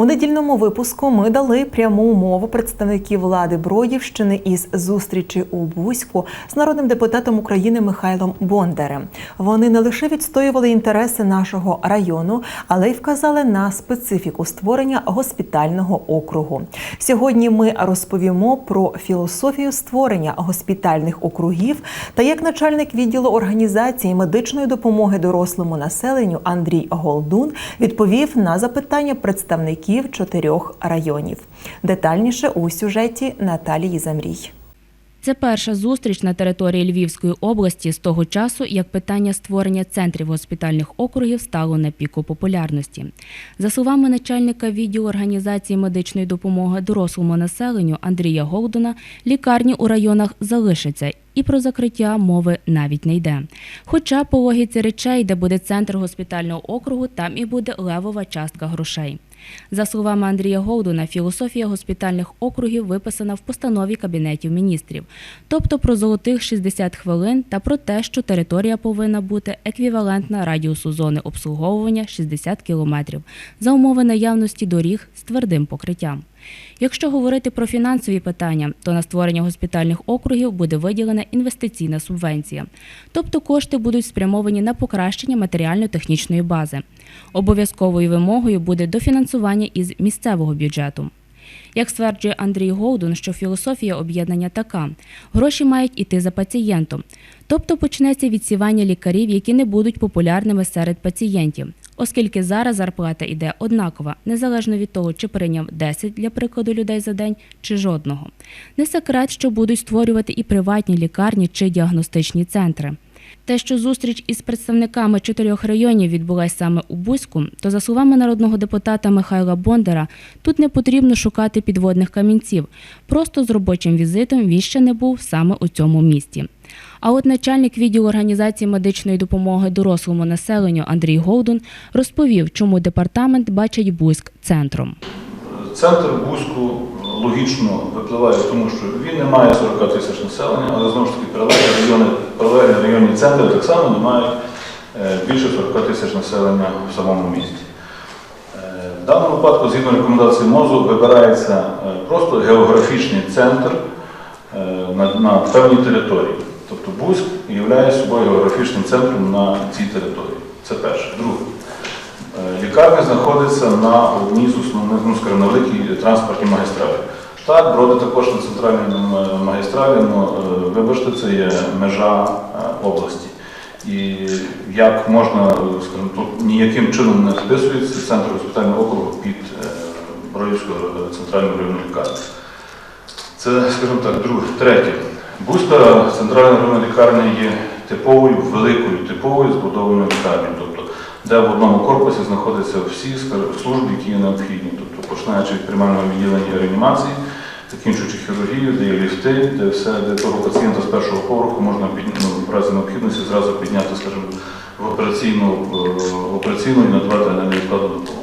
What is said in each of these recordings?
У недільному випуску ми дали пряму мову представників влади Бродівщини із зустрічі у Бузьку з народним депутатом України Михайлом Бондарем. Вони не лише відстоювали інтереси нашого району, але й вказали на специфіку створення госпітального округу. Сьогодні ми розповімо про філософію створення госпітальних округів та як начальник відділу організації медичної допомоги дорослому населенню Андрій Голдун відповів на запитання представників чотирьох районів. Детальніше у сюжеті Наталії Замрій. Це перша зустріч на території Львівської області з того часу, як питання створення центрів госпітальних округів стало на піку популярності. За словами начальника відділу організації медичної допомоги дорослому населенню Андрія Голдуна, лікарні у районах залишаться. І про закриття мови навіть не йде. Хоча по логіці речей, де буде центр госпітального округу, там і буде левова частка грошей. За словами Андрія Голдуна, філософія госпітальних округів виписана в постанові Кабінетів міністрів, тобто про золотих 60 хвилин та про те, що територія повинна бути еквівалентна радіусу зони обслуговування 60 кілометрів за умови наявності доріг з твердим покриттям. Якщо говорити про фінансові питання, то на створення госпітальних округів буде виділена інвестиційна субвенція, тобто кошти будуть спрямовані на покращення матеріально-технічної бази. Обов'язковою вимогою буде дофінансування із місцевого бюджету. Як стверджує Андрій Голдун, що філософія об'єднання така: гроші мають іти за пацієнтом, тобто почнеться відсівання лікарів, які не будуть популярними серед пацієнтів, оскільки зараз зарплата йде однакова, незалежно від того, чи прийняв 10 для прикладу людей за день, чи жодного. Не секрет, що будуть створювати і приватні лікарні чи діагностичні центри. Те, що зустріч із представниками чотирьох районів відбулась саме у Бузьку, то за словами народного депутата Михайла Бондара, тут не потрібно шукати підводних камінців. Просто з робочим візитом він ще не був саме у цьому місті. А от начальник відділу організації медичної допомоги дорослому населенню Андрій Голдун розповів, чому департамент бачить Бузьк центром. Центр Бузьку логічно випливає, тому що він не має 40 тисяч населення, але знову ж таки паралельні райони, паралельні районні центри так само не мають е, більше 40 тисяч населення в самому місті. Е, В даному випадку, згідно рекомендації МОЗу, вибирається е, просто географічний центр на, на певній території. Тобто Бузьк є собою географічним центром на цій території. Це перше. Друге. Е, Лікарня знаходиться на одній з основних, ну, скажімо, на великій транспортній магістралі. Так, броди також на центральній магістралі, ну, е, вибачте, це є межа е, області. І як можна, е, скажімо, тут ніяким чином не вписується центр госпітального округу під Бродівську е, центральну районну лікарню. Це, скажімо так, друге. Третє. Бузька центральна районна лікарня є типовою, великою, типовою збудованою лікарнею. Тобто, де в одному корпусі знаходяться всі служби, які є необхідні. Тобто, починаючи від приймального відділення реанімації, закінчуючи хірургію, де є ліфти, де все, де того пацієнта з першого поверху можна ну, в разі необхідності зразу підняти, скажімо, в операційну, е, в операційну і надавати на невідкладну допомогу.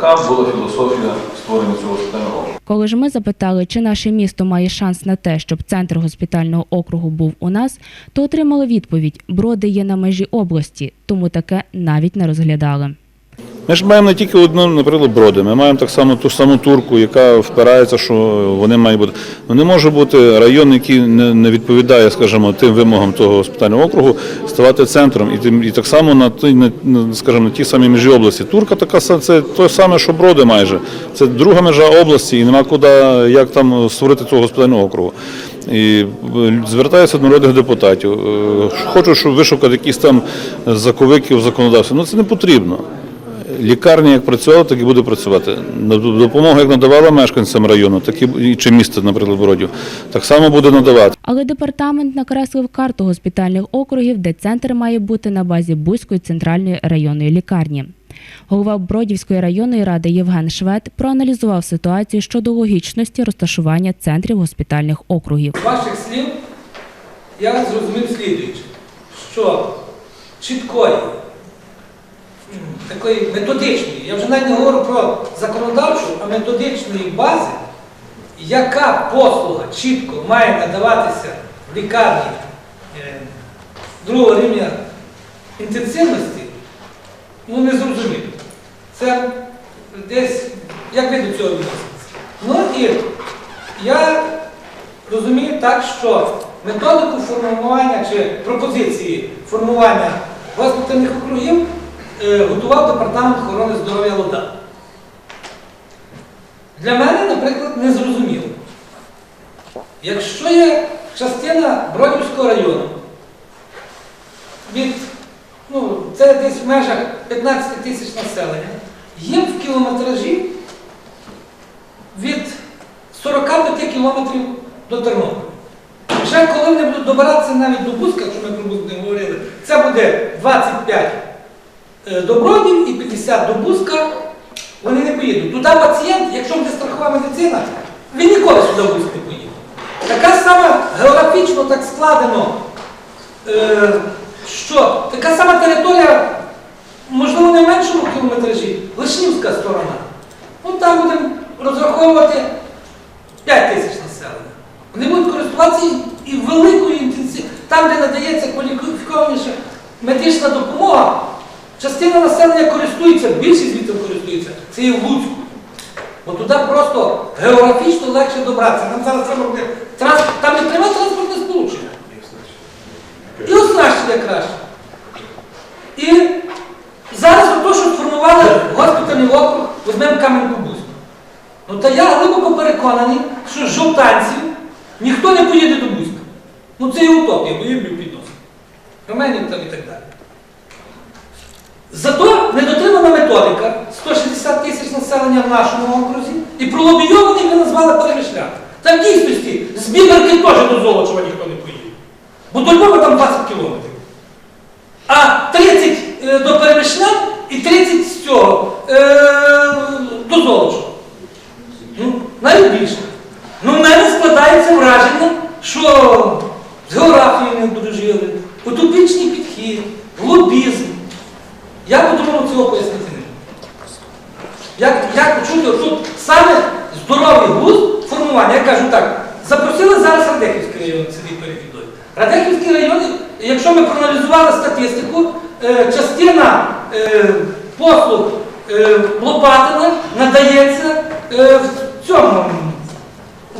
Така була філософія створення цього шпитального. Коли ж ми запитали, чи наше місто має шанс на те, щоб центр госпітального округу був у нас, то отримали відповідь: броди є на межі області, тому таке навіть не розглядали. Ми ж маємо не тільки одну, наприклад, броди, ми маємо так само ту саму турку, яка впирається, що вони мають бути. Ну не може бути район, який не, відповідає, скажімо, тим вимогам того госпітального округу, ставати центром. І, і так само на той, скажімо, на тій самій межі області. Турка така це те саме, що броди майже. Це друга межа області, і нема куди, як там створити цього госпітального округу. І е, звертаюся до народних депутатів. Е, Хочу, щоб вишукати якісь там заковики в законодавстві. Ну це не потрібно. Лікарня як працювала, так і буде працювати. Допомогу, як надавала мешканцям району, так і чи міста, наприклад, Бродів, так само буде надавати. Але департамент накреслив карту госпітальних округів, де центр має бути на базі Бузької центральної районної лікарні. Голова Бродівської районної ради Євген Швед проаналізував ситуацію щодо логічності розташування центрів госпітальних округів. З ваших слів я зрозумів слідуюче, що чіткої, такої методичної, я вже навіть не говорю про законодавчу, а методичної бази, яка послуга чітко має надаватися в лікарні е, другого рівня інтенсивності, ну не зрозуміло. Це десь, як ви до цього відноситесь? Ну і я розумію так, що методику формування чи пропозиції формування госпітальних округів готував департамент охорони здоров'я Лода. Для мене, наприклад, не зрозуміло. Якщо є частина Бродівського району, від, ну, це десь в межах 15 тисяч населення, їм в кілометражі від 45 кілометрів до Тернополя. Вже коли вони будуть добиратися навіть до Бузька, якщо ми про Бузьк не говорили, це буде 25 е, до Бродів і 50 до Бузька, вони не поїдуть. Туди пацієнт, якщо буде страхова медицина, він ніколи сюди в Бузьк не поїде. Така сама географічно так складено, е, що така сама територія, можливо, не в меншому кілометражі, Лишнівська сторона. Ну там будемо розраховувати 5 тисяч населення. Вони будуть користуватися і, великою інтенсивністю. Там, де надається кваліфікованіша медична допомога, частина населення користується, більшість звідти користується, це є в Луцьку. Бо туди просто географічно легше добратися. Нам зараз треба буде транспорт, там не пряме транспортне сполучення. І оснащення краще. І зараз ото, що сформували госпітальний округ, візьмемо Кам'янку-Бузьку. Ну та я глибоко переконаний, що жовтанців ніхто не поїде до Бузька. Ну це є утопія, бо їм підносить. Роменів там і так далі. Зато недотримана методика 160 тисяч населення в нашому окрузі і пролобійований ви назвали перемишляти. Та в дійсності з Біберки теж до Золочева ніхто не поїде. Бо до Львова там 20 кілометрів. А 30 е, до Перемишлян і 30 з цього е, до Золочева. Ну, навіть більше. Ну, в мене складається враження, що з географією не дружили, утопічний підхід, лобізм. Я по-другому цього пояснити. Як, як почути тут саме здоровий глузд формування, я кажу так, запросили зараз Радехівський район сидить перед відою. Радехівський район, якщо ми проаналізували статистику, е, частина е, послуг е, Лопатина надається в цьому.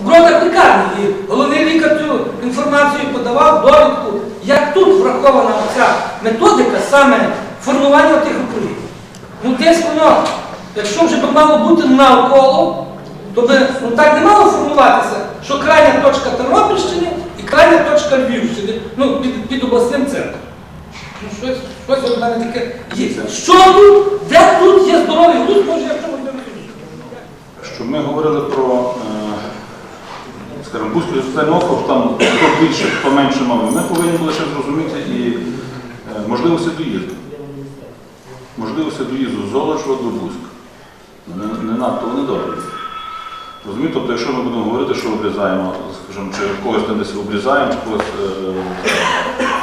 В бродах лікарні. І головний лікар цю інформацію подавав довідку, як тут врахована ця методика саме формування тих округів. Ну десь воно, якщо вже б мало бути навколо, то би ну, так не мало формуватися, що крайня точка Тернопільщини і крайня точка Львівщини, ну, під, під обласним центром. Ну, щось, щось у мене таке є. Що тут? Де тут є здоровий глузд, може я в чомусь не розумію. Щоб ми говорили про, е, скажімо, Бузький соціальний округ, там хто більше, хто менше мав, ми повинні були ще зрозуміти і е, можливості доїзду. Можливості доїзду з Золочева до Бузька. Не, не надто вони добрі. Розумієте, тобто, якщо ми будемо говорити, що обрізаємо, скажімо, чи когось там десь обрізаємо, когось е,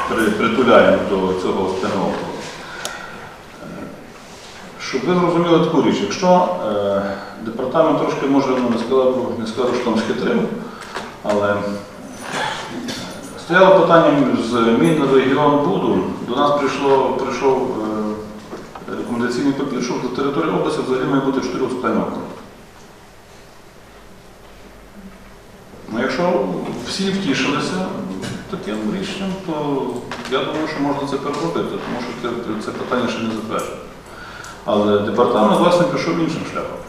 при- притуляємо до цього округу. Е, Щоб ви зрозуміли таку річ, якщо е, департамент трошки може ну, не сказав, не сказав, що там схитрив, але стояло питання з Мінрегіонбуду, до нас прийшло, прийшов е, рекомендаційний папір, що на території області взагалі має бути 4 соціальні округи. Ну, якщо всі втішилися таким рішенням, то я думаю, що можна це переробити, тому що це, питання ще не затверджено. Але департамент власне пішов іншим шляхом.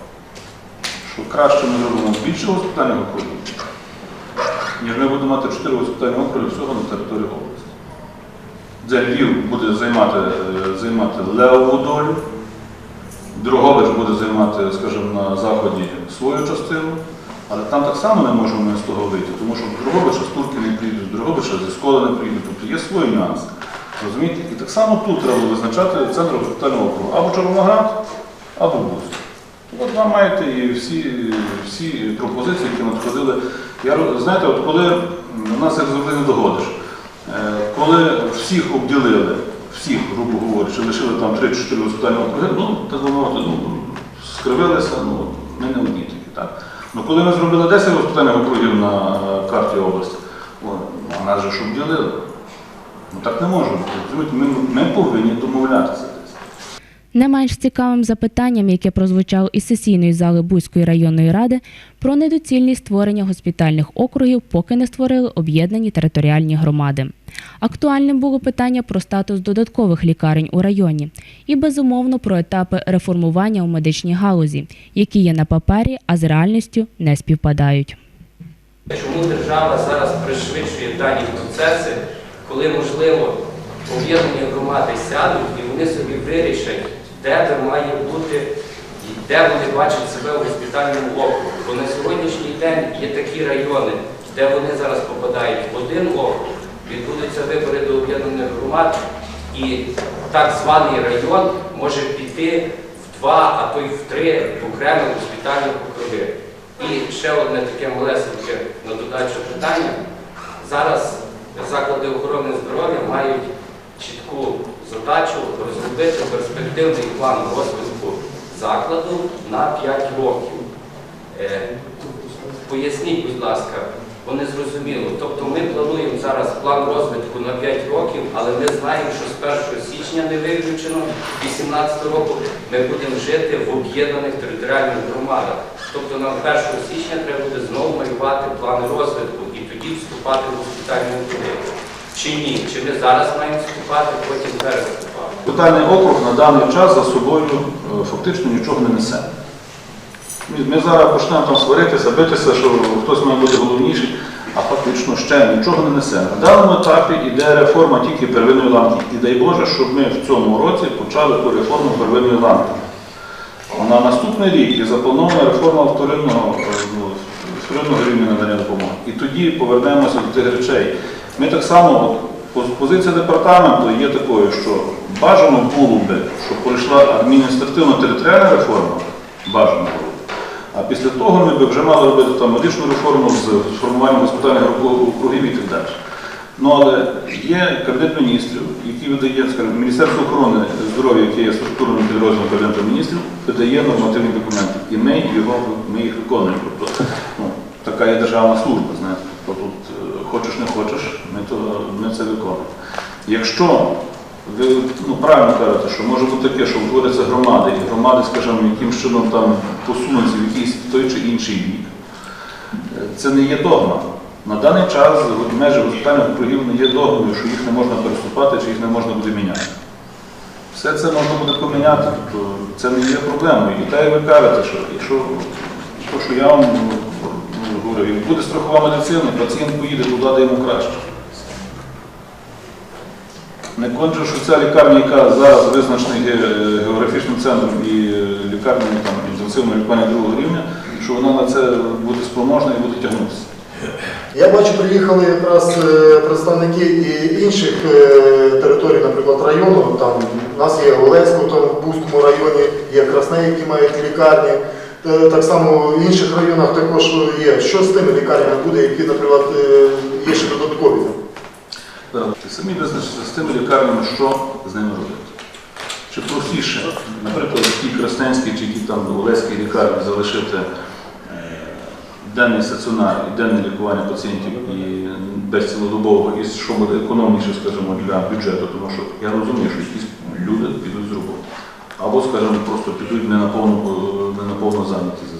Що краще ми зробимо більше госпітальних округів, ніж ми будемо мати 4 госпітальні округи всього на території області. Де Львів буде займати, е, займати левову долю, Дрогобич буде займати, скажімо, на заході свою частину, але там так само не можемо ми з того вийти, тому що в Дрогобича з Турки не прийдуть, з Дрогобича зі Скола не прийдуть, тобто є свої нюанси. Розумієте? І так само тут треба визначати центр госпітального округу. Або Чорноград, або Буст. От ви маєте і всі, всі пропозиції, які надходили. Я, знаєте, от коли у нас як завжди не догодиш, всіх обділили, всіх, грубо говорячи, лишили там 3-4 госпітальні округи, ну, так би мовити, ну, скривилися, ну, ми не одні такі, так. Ну, коли ми зробили 10 госпітальних округів на е, карті області, о, а нас же ж обділили. Ну так не можна. Ми, ми повинні домовлятися. Не менш цікавим запитанням, яке прозвучало із сесійної зали Бузької районної ради, про недоцільність створення госпітальних округів, поки не створили об'єднані територіальні громади. Актуальним було питання про статус додаткових лікарень у районі і, безумовно, про етапи реформування у медичній галузі, які є на папері, а з реальністю не співпадають. Чому держава зараз пришвидшує дані процеси, коли, можливо, об'єднані громади сядуть і вони собі вирішать, де має бути і де вони бачать себе в госпітальному округу. Бо на сьогоднішній день є такі райони, де вони зараз попадають в один округ, відбудуться вибори до об'єднаних громад, і так званий район може піти в два, а то й в три окремі госпітальні округи. І ще одне таке малесеньке на додачу питання. Зараз заклади охорони здоров'я мають чітку задачу розробити перспективний план розвитку закладу на 5 років. Е, Поясніть, будь ласка, бо не зрозуміло. Тобто ми плануємо зараз план розвитку на 5 років, але ми знаємо, що з 1 січня не виключено, 2018 року ми будемо жити в об'єднаних територіальних громадах. Тобто нам 1 січня треба буде знову малювати плани розвитку і тоді вступати в госпітальні округи. Чи ні? Чи ми зараз маємо вступати, потім переступати? Питальний округ на даний час за собою е, фактично нічого не несе. Ми, ми зараз почнемо там сваритися, битися, що хтось має бути головніший, а фактично ще нічого не несе. На даному етапі йде реформа тільки первинної ланки. І дай Боже, щоб ми в цьому році почали ту реформу первинної ланки. На наступний рік є запланована реформа вторинного, е, ну, вторинного рівня надання допомоги. І тоді повернемося до тих речей. Ми так само, от, позиція департаменту є такою, що бажано було би, щоб пройшла адміністративно-територіальна реформа, бажано було. А після того ми б вже мали робити там медичну реформу з формуванням госпітальних округів і так далі. Ну, але є кабінет міністрів, який видає, скажімо, Міністерство охорони здоров'я, яке є структурним підрозділом Кабінету міністрів, видає нормативні документи. І ми, його, ми їх виконуємо. Тобто, ну, така є державна служба, знаєте. Тобто, е, хочеш не хочеш, то, ми це виконуємо. Якщо ви ну, правильно кажете, що може бути таке, що утворяться громади, і громади, скажімо, яким чином там посунуться в якийсь той чи інший бік, це не є догма. На даний час межі госпітальних округів не є догмою, що їх не можна переступати чи їх не можна буде міняти. Все це можна буде поміняти, тобто це не є проблемою. І як ви кажете, що якщо то, що я вам ну, говорю, як буде страхова медицина, пацієнт поїде туди, де йому краще. Не конче, що ця лікарня, яка зараз визначена ге- географічним центром і е, лікарнею інтенсивного лікування другого рівня, що вона на це буде спроможна і буде тягнутися. Я бачу, приїхали якраз е, представники і інших е, територій, наприклад, району. Там у нас є Олецько, там в Бузькому районі, є Красне, які мають лікарні. Е, Так само в інших районах також є. Що з тими лікарнями буде, які, наприклад, е, є ще додаткові? Ти самі визначите з тими лікарнями, що з ними робити. Чи простіше, наприклад, ті Красненські чи ті там Олеські лікарні залишити е, денний стаціонар і денне лікування пацієнтів і без цілодобового, і що буде економніше, скажімо, для бюджету, тому що я розумію, що якісь люди підуть з роботи. Або, скажімо, просто підуть не на повну, не на повну зайнятість. Е,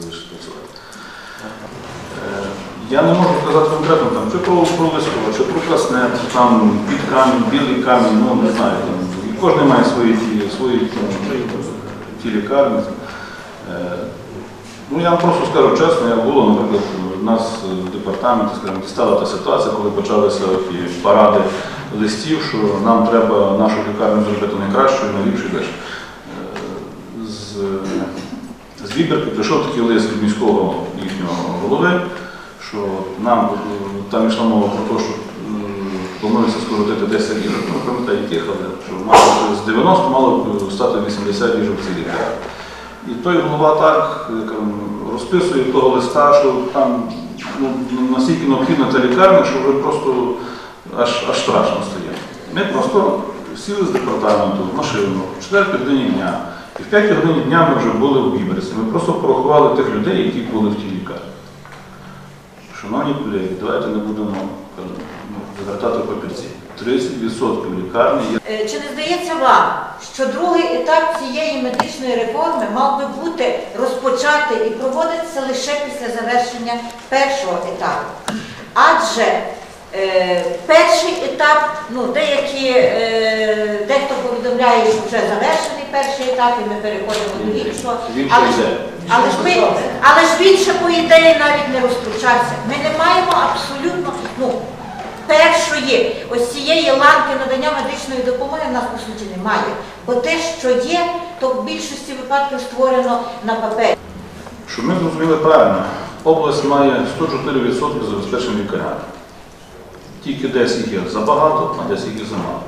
Я не можу сказати конкретно там, чи про, Лискова, чи про Красне, чи там під камінь, білий камінь, ну не знаю. Там, і кожен має свої ті, свої ті, лікарні. Е, Ну я вам просто скажу чесно, як було, наприклад, у нас в департаменті, скажімо, стала та ситуація, коли почалися ті паради листів, що нам треба нашу лікарню зробити найкращою, найліпшою десь. З, з Віберки прийшов такий лист від міського їхнього голови, що нам там йшла мова про те, що планується скоротити 10 ліжок, ну пам'ятаю яких, але що мало з 90 мало стати 80 ліжок в цій лікарні. І той голова так розписує того листа, що там ну, настільки необхідна та лікарня, що вже просто аж, аж страшно стає. Ми просто сіли з департаменту в машину в 4 годині дня. І в 5 годині дня ми вже були у Біберсі. Ми просто порахували тих людей, які були в тій лікарні. Шановні колеги, давайте не будемо ну, завертати папірці. 30% лікарні є Е, Чи не здається вам, що другий етап цієї медичної реформи мав би бути розпочати і проводитися лише після завершення першого етапу? Адже е, перший етап, ну деякі е, дехто повідомляє, що вже завершений перший етап, і ми переходимо до іншого. Але але ж ми, але ж він ще по ідеї навіть не розпочався. Ми не маємо абсолютно ну першої ось цієї ланки надання медичної допомоги в нас по суті немає. Бо те, що є, то в більшості випадків створено на папері. Щоб ми зрозуміли правильно, область має 104% забезпечення лікарями. Тільки десь їх є забагато, а десь їх є замало.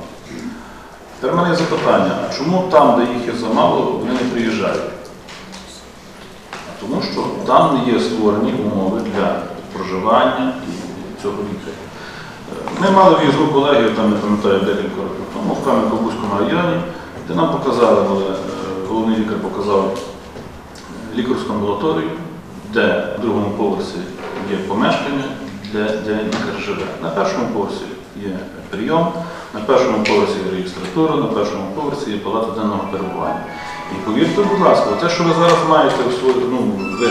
Тепер мене є запитання, а чому там, де їх є замало, вони не приїжджають? Тому що там є створені умови для проживання і цього лікаря. Е, Ми мали в'їзну колегію, там не пам'ятаю декілька років тому, в Кам'янко-Бузькому районі, де нам показали, е, головний лікар показав лікарську амбулаторію, де в другому поверсі є помешкання, де лікар живе. На першому поверсі є прийом, на першому поверсі є реєстратура, на першому поверсі є палата денного перебування. І повірте, будь ласка, те, що ви зараз маєте в свої, ну, ви,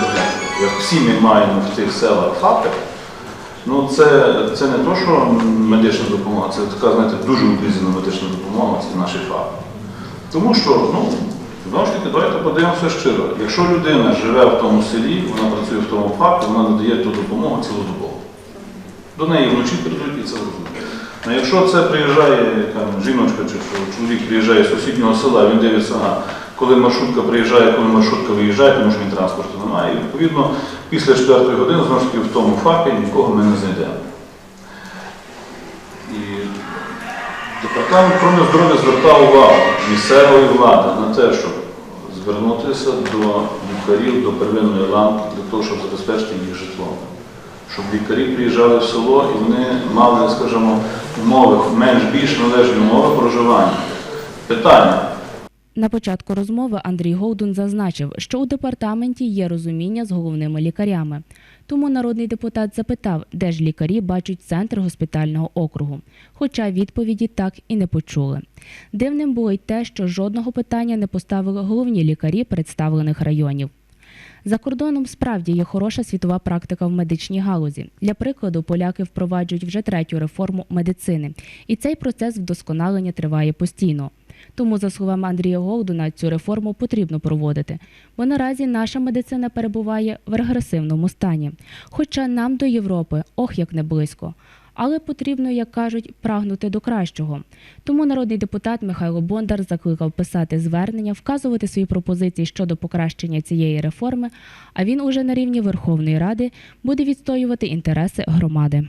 як всі ми маємо в тих селах ФАПи, ну це, це не то, що медична допомога, це така, знаєте, дуже обрізана медична допомога, це наші ФАПи. Тому що, ну, знову ж таки, давайте подивимося щиро. Якщо людина живе в тому селі, вона працює в тому факті, вона надає ту допомогу цілодобово. До неї вночі прийдуть і це розуміють. А якщо це приїжджає там, жіночка чи чоловік приїжджає з сусіднього села, він дивиться, ага, коли маршрутка приїжджає, коли маршрутка виїжджає, тому що ні транспорту немає. І відповідно після 4 години знову ж таки в тому ФАПі нікого ми не знайдемо. І Департамент охорони здоров'я звертав увагу місцевої влади на те, щоб звернутися до лікарів, до первинної ланки для того, щоб забезпечити їх житлом. Щоб лікарі приїжджали в село і вони мали, скажімо, умови, менш-більш належні умови проживання. Питання. На початку розмови Андрій Голдун зазначив, що у департаменті є розуміння з головними лікарями. Тому народний депутат запитав, де ж лікарі бачать центр госпітального округу. Хоча відповіді так і не почули. Дивним було й те, що жодного питання не поставили головні лікарі представлених районів. За кордоном справді є хороша світова практика в медичній галузі. Для прикладу, поляки впроваджують вже третю реформу медицини, і цей процес вдосконалення триває постійно. Тому, за словами Андрія Голдуна, цю реформу потрібно проводити, бо наразі наша медицина перебуває в регресивному стані. Хоча нам до Європи ох як не близько. Але потрібно, як кажуть, прагнути до кращого. Тому народний депутат Михайло Бондар закликав писати звернення, вказувати свої пропозиції щодо покращення цієї реформи. А він уже на рівні Верховної Ради буде відстоювати інтереси громади.